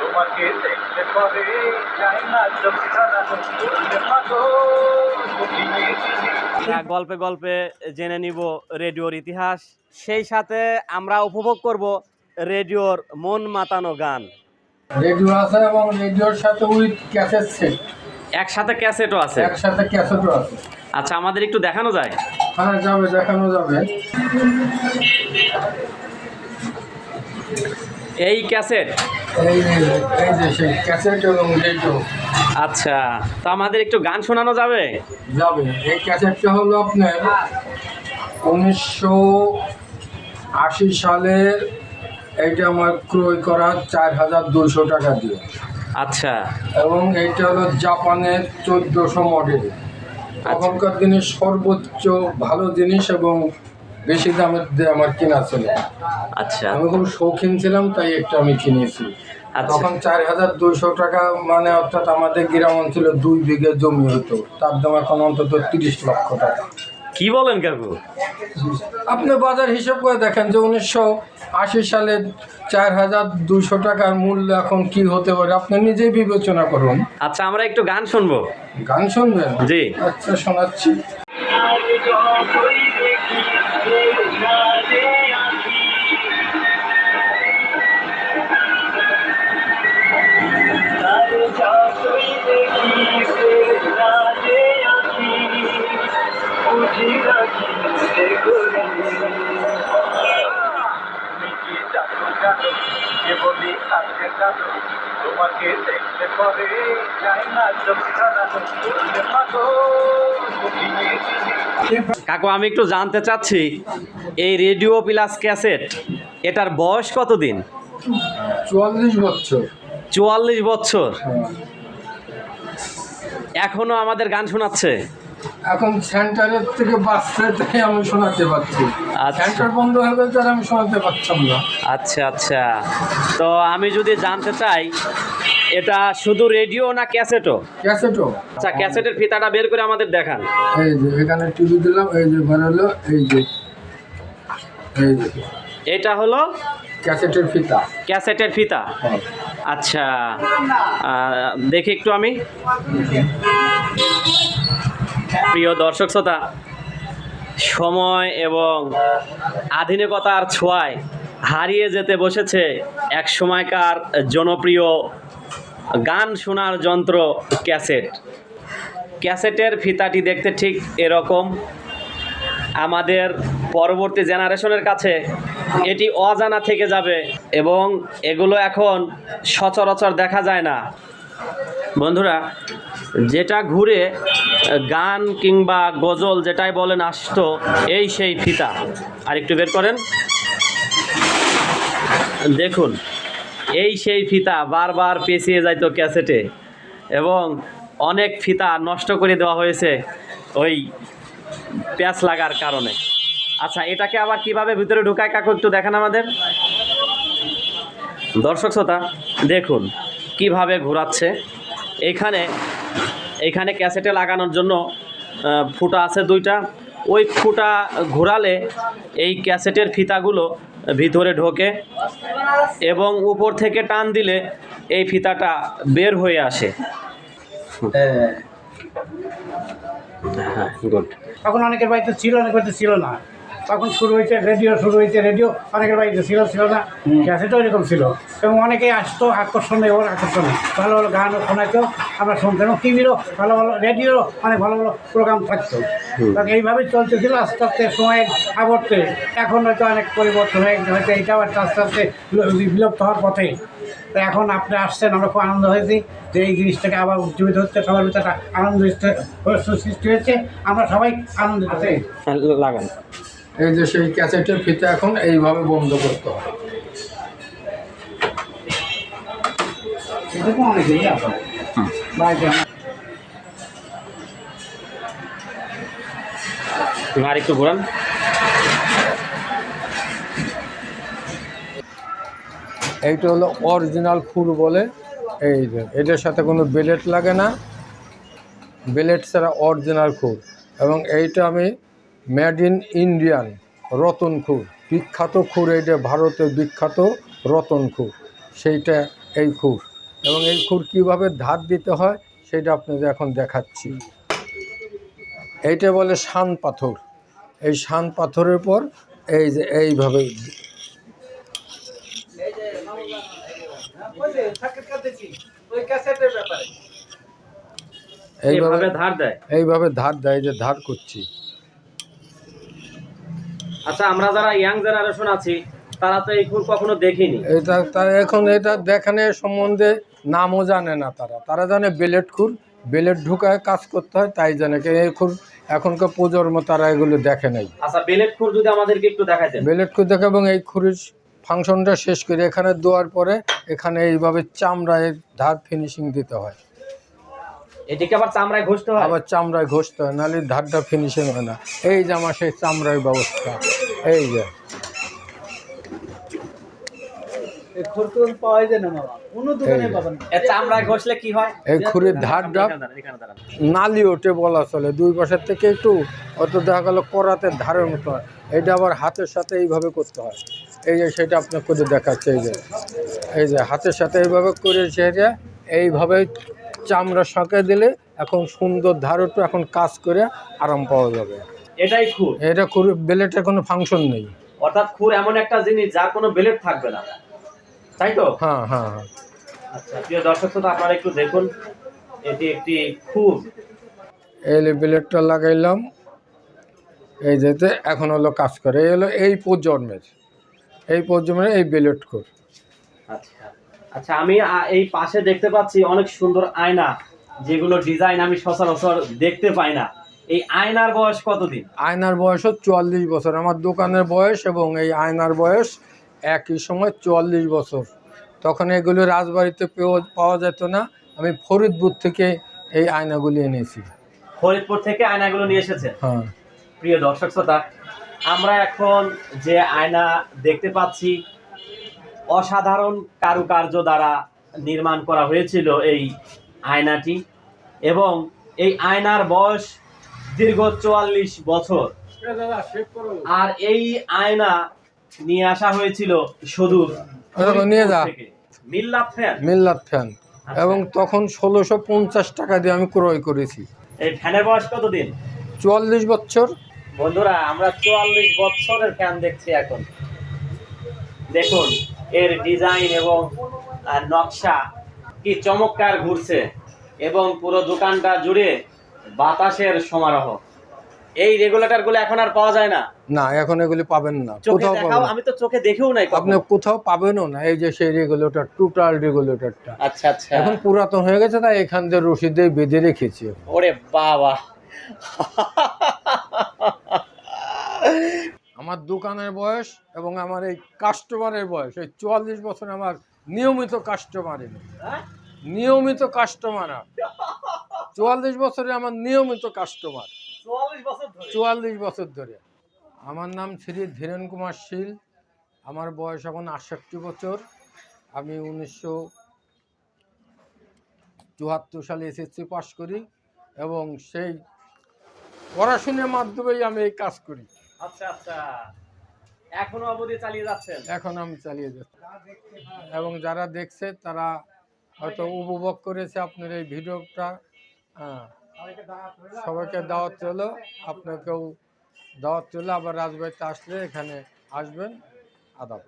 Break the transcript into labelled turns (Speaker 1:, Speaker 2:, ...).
Speaker 1: তোমাকে দেখতে পরে না
Speaker 2: গল্পে গল্পে জেনে নিব রেডিওর ইতিহাস। সেই সাথে আমরা উপভোগ করব রেডিওর মন মাতানো গান।
Speaker 3: রেডিও আছে এবং রেডিওর সাথে উইথ ক্যাসেট সেট।
Speaker 2: একসাথে ক্যাসেটও আছে?
Speaker 3: একসাথে ক্যাসেটও আছে।
Speaker 2: আচ্ছা আমাদের একটু দেখানো যায়?
Speaker 3: হ্যাঁ যাবে দেখানো যাবে।
Speaker 2: এই ক্যাসেট? আচ্ছা তো আমাদের একটু গান শোনানো যাবে?
Speaker 3: যাবে। এই ক্যাসেটটা হলো আপনার উনিশশো আশি সালের এইটা আমার ক্রয় করা চার হাজার দুশো টাকা দিয়ে।
Speaker 2: আচ্ছা।
Speaker 3: এবং এইটা হলো জাপানের চোদ্দোশো মডেল তখনকার দিনে সর্বোচ্চ ভালো জিনিস এবং বেশি দামের দিয়ে আমার কেনা ছিল
Speaker 2: আচ্ছা।
Speaker 3: আমি খুব শৌখিন ছিলাম তাই একটা আমি কিনেছি।
Speaker 2: আচ্ছা।
Speaker 3: তখন চার হাজার দুইশো টাকা মানে অর্থাৎ আমাদের গ্রাম অঞ্চলে দুই বিঘে জমি হতো। তার দাম এখন অন্তত তিরিশ লক্ষ টাকা।
Speaker 2: কি বলেন কাকু?
Speaker 3: আপনি বাজার হিসেব করে দেখেন যে উনিশশো আশি সালে চার হাজার দুশো টাকার মূল্য এখন কি হতে পারে আপনি নিজেই বিবেচনা করুন।
Speaker 2: আচ্ছা আমরা একটু গান শুনব।
Speaker 3: গান শুনবেন?
Speaker 2: জি।
Speaker 3: আচ্ছা শোনাচ্ছি।
Speaker 1: জানো তোমাকে দেখতে পরে না চোখ ছাড়ানো
Speaker 2: কাকু আমি একটু জানতে চাচ্ছি এই রেডিও প্লাস ক্যাসেট এটার বয়স কতদিন?
Speaker 3: চুয়াল্লিশ বছর।
Speaker 2: চুয়াল্লিশ বছর।
Speaker 3: হ্যাঁ।
Speaker 2: এখনও আমাদের গান শোনাচ্ছে?
Speaker 3: এখন সেন্টারের থেকে বাঁচতে তাই আমি শোনাতে পারছি।
Speaker 2: আচ্ছা।
Speaker 3: সেন্টার বন্ধ হয়ে গেছে আর আমি শোনাতে পারতাম না।
Speaker 2: আচ্ছা আচ্ছা। তো আমি যদি জানতে চাই এটা শুধু রেডিও না ক্যাসেটও
Speaker 3: ক্যাসেটও
Speaker 2: আচ্ছা ক্যাসেটের ফিতাটা বের করে আমাদের দেখান।
Speaker 3: এই যে এখানে টিভি দিলাম এই যে বেরোলো এই যে এই যে।
Speaker 2: এটা হলো?
Speaker 3: ক্যাসেটের ফিতা।
Speaker 2: ক্যাসেটের ফিতা?
Speaker 3: হ্যাঁ।
Speaker 2: আচ্ছা। দেখি একটু আমি। প্রিয় দর্শক শ্রোতা, সময় এবং আধুনিকতার ছোঁয়ায় হারিয়ে যেতে বসেছে এক সময়কার জনপ্রিয় গান শোনার যন্ত্র ক্যাসেট। ক্যাসেটের ফিতাটি দেখতে ঠিক এরকম। আমাদের পরবর্তী জেনারেশনের কাছে এটি অজানা থেকে যাবে এবং এগুলো এখন সচরাচর দেখা যায় না। বন্ধুরা, যেটা ঘুরে, গান কিংবা গজল যেটাই বলেন আসতো, এই সেই ফিতা। আর একটু বের করেন। দেখুন, এই সেই ফিতা বারবার পেঁচিয়ে যাইতো ক্যাসেটে এবং অনেক ফিতা নষ্ট করে দেওয়া হয়েছে ওই প্যাঁচ লাগার কারণে। আচ্ছা এটাকে আবার কীভাবে ভিতরে ঢুকায়? কাকু, একটু দেখেন আমাদের। দর্শক শ্রোতা, দেখুন, কীভাবে ঘোরাচ্ছে। এইখানে এইখানে ক্যাসেটে লাগানোর জন্য ফুটা আছে দুইটা। ওই ফুটা ঘোরালে এই ক্যাসেটের ফিতাগুলো ভিতরে ঢোকে এবং উপর থেকে টান দিলে এই ফিতাটা বের হয়ে আসে। হ্যাঁ গুড।
Speaker 4: তখন অনেকের বাড়িতে ছিল অনেকের বাড়িতে ছিল না। তখন শুরু হয়েছে রেডিও শুরু হয়েছে রেডিও অনেকের বাড়িতে ছিল ছিল না। ক্যাসেটও এরকম ছিল। এবং অনেকেই আসতো আকর্ষণে ওর আকর্ষণে। ভালো ভালো গানও শোনাইতো আমরা শুনতাম। টিভিরও ভালো ভালো রেডিওরও অনেক ভালো ভালো প্রোগ্রাম থাকতো। তখন এইভাবেই চলতেছিল আস্তে আস্তে সময়ের আবর্তে। এখন হয়তো অনেক পরিবর্তন হয়ে হয়তো এটাও একটা আস্তে আস্তে বিলুপ্ত হওয়ার পথে। তো এখন আপনি আসছেন আমরা খুব আনন্দ হয়েছি যে এই জিনিসটাকে আবার উজ্জীবিত হচ্ছে সবার ভিতরে একটা আনন্দ সৃষ্টি- হয়েছে আমরা সবাই আনন্দিত। আছি
Speaker 2: লাগান।
Speaker 3: এই যে সেই ক্যাসেটের ফিতা এখন এইভাবে বন্ধ করতে
Speaker 2: আর একটু ঘোরান।
Speaker 3: এইটা হলো অরিজিনাল খুর বলে। এই যে এটার সাথে কোনো বেলেট লাগে না। বেলেট ছাড়া অরিজিনাল খুর। এবং এইটা আমি মেড ইন ইন্ডিয়ান রতন খুর। বিখ্যাত খুর এইটা ভারতের বিখ্যাত রতন খুর সেইটা এই খুর। এবং এই খুর কীভাবে ধার দিতে হয় সেটা আপনাদের এখন দেখাচ্ছি। এইটা বলে শান পাথর। এই শান পাথরের পর এই যে এইভাবে এইভাবে
Speaker 2: এইভাবে ধার দেয়।
Speaker 3: এইভাবে ধার দেয় যে ধার করছি।
Speaker 2: আচ্ছা আমরা যারা ইয়াং জেনারেশন আছি তারা তো এই খুর কখনো দেখিনি।
Speaker 3: এটা তারা এখন এটা দেখানোর সম্বন্ধে নামও জানে না তারা। তারা জানে বেলেট খুর বেলেট ঢুকায় কাজ করতে হয় তাই জানে এই খুর এখনকার প্রজন্ম তারা এগুলো দেখে নাই।
Speaker 2: আচ্ছা বেলেট খুর যদি আমাদেরকে একটু দেখাইতেন।
Speaker 3: বেলেট খুর দেখে এবং এই খুরির ফাংশনটা শেষ করে এখানে দেওয়ার পরে এখানে এইভাবে চামড়ায় ধার ফিনিশিং দিতে হয়।
Speaker 2: এটিকে আবার চামড়ায় ঘষতে হয়?
Speaker 3: আবার চামড়ায় ঘষতে হয় নাহলে ধারটা ফিনিশিং হয় না। এই যে আমার সেই চামড়ার ব্যবস্থা এই যে। এই যে।
Speaker 4: পাবেন
Speaker 2: এ চামড়ায় ঘষলে কি হয়?
Speaker 3: এই খুরির ধারটা। নালি ওঠে বলা চলে দুই পাশের থেকে একটু অত দেখা গেল করাতে ধারের মতো হয়। এটা আবার হাতের সাথে এইভাবে করতে হয়। এই যে সেটা আপনার করে দেখাচ্ছে এই যে। এই যে হাতের সাথে এইভাবে করে সেটা এইভাবে চামড়া শাঁকে দিলে এখন সুন্দর ধার উঠবে এখন কাজ করে আরাম পাওয়া যাবে।
Speaker 2: এটাই খুর।
Speaker 3: এটা করে বেলেটের কোনো ফাংশন নেই।
Speaker 2: অর্থাৎ খুর এমন একটা জিনিস যার কোনো বেলেট থাকবে না। তাই তো?
Speaker 3: হ্যাঁ হ্যাঁ হ্যাঁ।
Speaker 2: আচ্ছা প্রিয় দর্শক শ্রোতা আপনারা একটু দেখুন এটি একটি খুর।
Speaker 3: এই বেলেটটা লাগাইলাম এই যেতে এখন হলো কাজ করে। এই হলো এই প্রজন্মের এই প্রজন্মের এই বেলেট খুর।
Speaker 2: আচ্ছা। আচ্ছা আমি এই পাশে দেখতে পাচ্ছি অনেক সুন্দর আয়না যেগুলো ডিজাইন আমি সচরাচর দেখতে পাই না। এই আয়নার বয়স কতদিন?
Speaker 3: আয়নার বয়সও চুয়াল্লিশ বছর। আমার দোকানের বয়স এবং এই আয়নার বয়স একই সময় চুয়াল্লিশ বছর। তখন এগুলো রাজবাড়িতে পেও- পাওয়া যেত না। আমি ফরিদপুর থেকে এই আয়নাগুলি এনেছি।
Speaker 2: ফরিদপুর থেকে আয়নাগুলো নিয়ে এসেছে
Speaker 3: হ্যাঁ।
Speaker 2: প্রিয় দর্শক শ্রোতা আমরা এখন যে আয়না দেখতে পাচ্ছি অসাধারণ কারুকার্য দ্বারা নির্মাণ করা হয়েছিল এই আয়নাটি এবং এই আয়নার বয়স দীর্ঘ চুয়াল্লিশ বছর। আর এই আয়না নিয়ে আসা হয়েছিল সুদূর
Speaker 3: ওরকম নিয়ে যা।
Speaker 2: মিল্লাত ফ্যান।
Speaker 3: মিল্লাত ফ্যান। এবং তখন ষোলোশো পঞ্চাশ টাকা দিয়ে আমি ক্রয় করেছি।
Speaker 2: এই ফ্যানের বয়স কতদিন?
Speaker 3: চুয়াল্লিশ বছর।
Speaker 2: বন্ধুরা আমরা চুয়াল্লিশ বছরের ফ্যান দেখছি এখন। দেখুন এর ডিজাইন এবং নকশা কি চমৎকার ঘুরছে এবং পুরো দোকানটা জুড়ে বাতাসের সমারোহ। এই রেগুলেটরগুলো এখন আর পাওয়া যায় না?
Speaker 3: না এখন এগুলি পাবেন না। কোথাও
Speaker 2: দেখাও
Speaker 3: পাবেন।
Speaker 2: আমি তো চোখে দেখেও নাই।
Speaker 3: আপনি কোথাও পাবেনও না। এই যে সেই রেগুলেটর টোটাল রেগুলেটরটা।
Speaker 2: আচ্ছা আচ্ছা।
Speaker 3: এখন পুরাতন হয়ে গেছে তাই এখান দিয়ে রশি দিয়ে বেঁধে রেখেছি।
Speaker 2: ওরে বাবা।
Speaker 3: আমার দোকানের বয়স এবং আমার এই কাস্টমারের বয়স এই চুয়াল্লিশ বছর আমার নিয়মিত কাস্টমার
Speaker 2: হ্যাঁ?
Speaker 3: নিয়মিত কাস্টমার চুয়াল্লিশ বছরে আমার নিয়মিত কাস্টমার
Speaker 2: চুয়াল্লিশ বছর ধরে?
Speaker 3: চুয়াল্লিশ বছর ধরে। আমার নাম শ্রী ধীরেন কুমার শীল। আমার বয়স এখন আটষট্টি বছর। আমি উনিশশো চুয়াত্তর সালে এসএসসি পাশ করি এবং সেই পড়াশোনার মাধ্যমেই আমি এই কাজ করি।
Speaker 2: আচ্ছা আচ্ছা। এখনও অবধি চালিয়ে যাচ্ছেন?
Speaker 3: এখন আমি চালিয়ে যাচ্ছি। এবং যারা দেখছে, তারা হয়তো উপভোগ করেছে আপনার এই ভিডিওটা। হ্যাঁ। সবাইকে দাওয়াত চলো আপনাকেও দাওয়াত চলো আবার রাজবাড়িতে আসলে এখানে আসবেন। আদাব।